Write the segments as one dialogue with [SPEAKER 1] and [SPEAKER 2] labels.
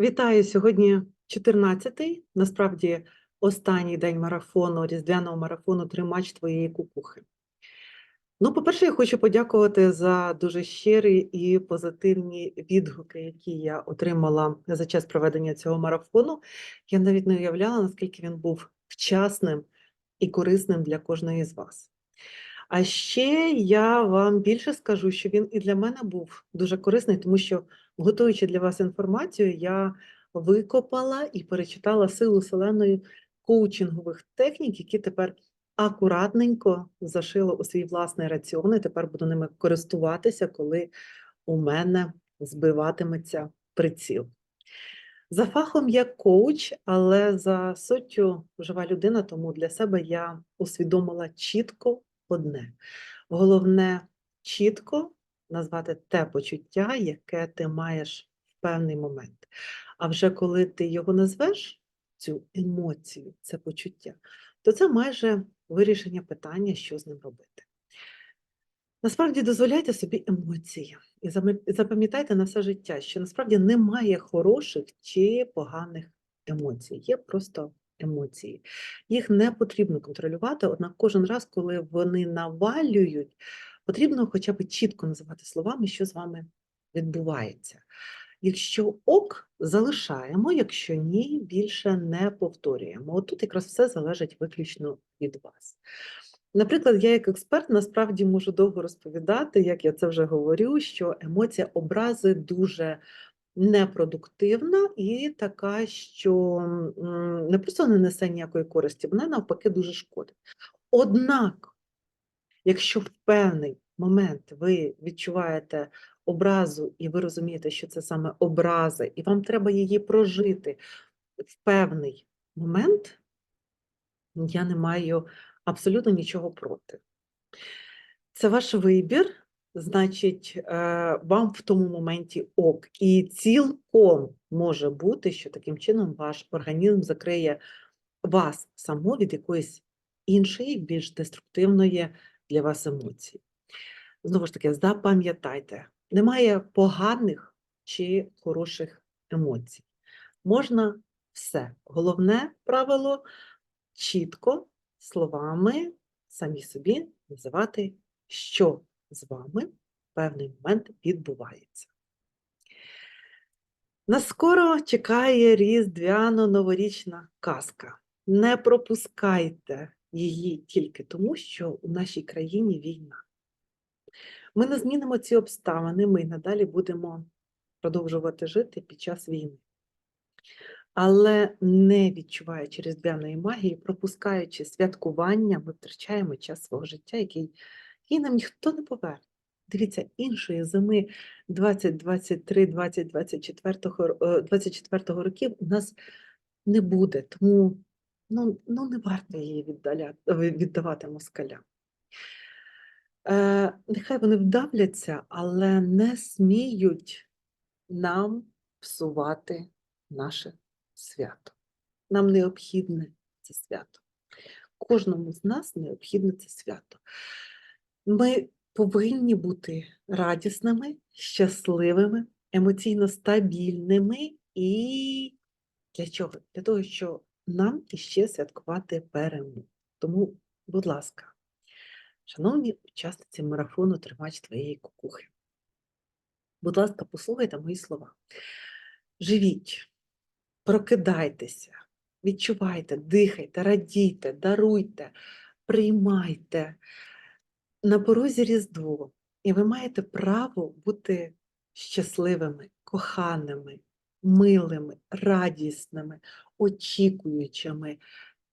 [SPEAKER 1] Вітаю сьогодні 14-й, насправді останній день марафону, різдвяного марафону Тримач твоєї кукухи. Ну, по-перше, я хочу подякувати за дуже щирі і позитивні відгуки, які я отримала за час проведення цього марафону. Я навіть не уявляла, наскільки він був вчасним і корисним для кожної з вас. А ще я вам більше скажу, що він і для мене був дуже корисний, тому що, готуючи для вас інформацію, я викопала і перечитала силу селеної коучингових технік, які тепер акуратненько зашила у свій власний раціон, і тепер буду ними користуватися, коли у мене збиватиметься приціл. За фахом я коуч, але за суттю жива людина, тому для себе я усвідомила чітко одне. Головне чітко назвати те почуття, яке ти маєш в певний момент. А вже коли ти його назвеш, цю емоцію, це почуття, то це майже вирішення питання, що з ним робити. Насправді дозволяйте собі емоції і запам'ятайте на все життя, що насправді немає хороших чи поганих емоцій, є просто емоції. Їх не потрібно контролювати, однак кожен раз, коли вони навалюють, потрібно хоча б чітко називати словами, що з вами відбувається. Якщо ок, залишаємо, якщо ні, більше не повторюємо. От тут якраз все залежить виключно від вас. Наприклад, я як експерт насправді можу довго розповідати, як я це вже говорю, що емоція образи дуже непродуктивна і така, що не просто не несе ніякої користі, вона навпаки дуже шкодить. Однак, якщо в певний момент ви відчуваєте образу, і ви розумієте, що це саме образа, і вам треба її прожити в певний момент, я не маю абсолютно нічого проти. Це ваш вибір, значить, е, вам в тому моменті ок. І цілком може бути, що таким чином ваш організм закриє вас само від якоїсь іншої, більш деструктивної для вас емоції. Знову ж таки, запам'ятайте, немає поганих чи хороших емоцій. Можна все. Головне правило чітко словами самі собі називати, що з вами в певний момент відбувається. Нас скоро чекає різдвяно-новорічна казка. Не пропускайте її тільки тому, що у нашій країні війна. Ми не змінимо ці обставини, ми надалі будемо продовжувати жити під час війни. Але не відчуваючи різдвяної магії, пропускаючи святкування, ми втрачаємо час свого життя, який, який нам ніхто не поверне. Дивіться, іншої зими 2023 2024 24 років у нас не буде, тому ну, ну не варто її віддаля, віддавати москалям. Е, нехай вони вдавляться, але не сміють нам псувати наше свято. Нам необхідне це свято. Кожному з нас необхідне це свято. Ми повинні бути радісними, щасливими, емоційно стабільними і для чого? Для того, що нам іще святкувати перемогу. Тому, будь ласка, шановні учасниці марафону Тримач твоєї кукухи. Будь ласка, послухайте мої слова. Живіть, прокидайтеся, відчувайте, дихайте, радійте, даруйте, приймайте. На порозі Різдво, і ви маєте право бути щасливими, коханими, милими, радісними, очікуючими,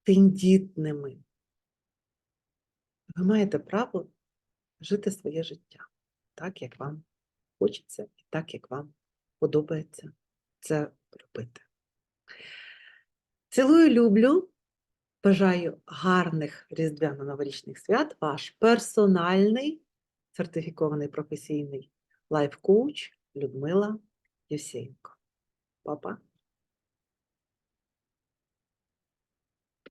[SPEAKER 1] тендітними. Ви маєте право жити своє життя так, як вам хочеться, і так, як вам подобається це робити. Цілую, люблю. Бажаю гарних різдвяно-новорічних свят, ваш персональний сертифікований професійний лайф-коуч Людмила Євсєєнко. Па-па!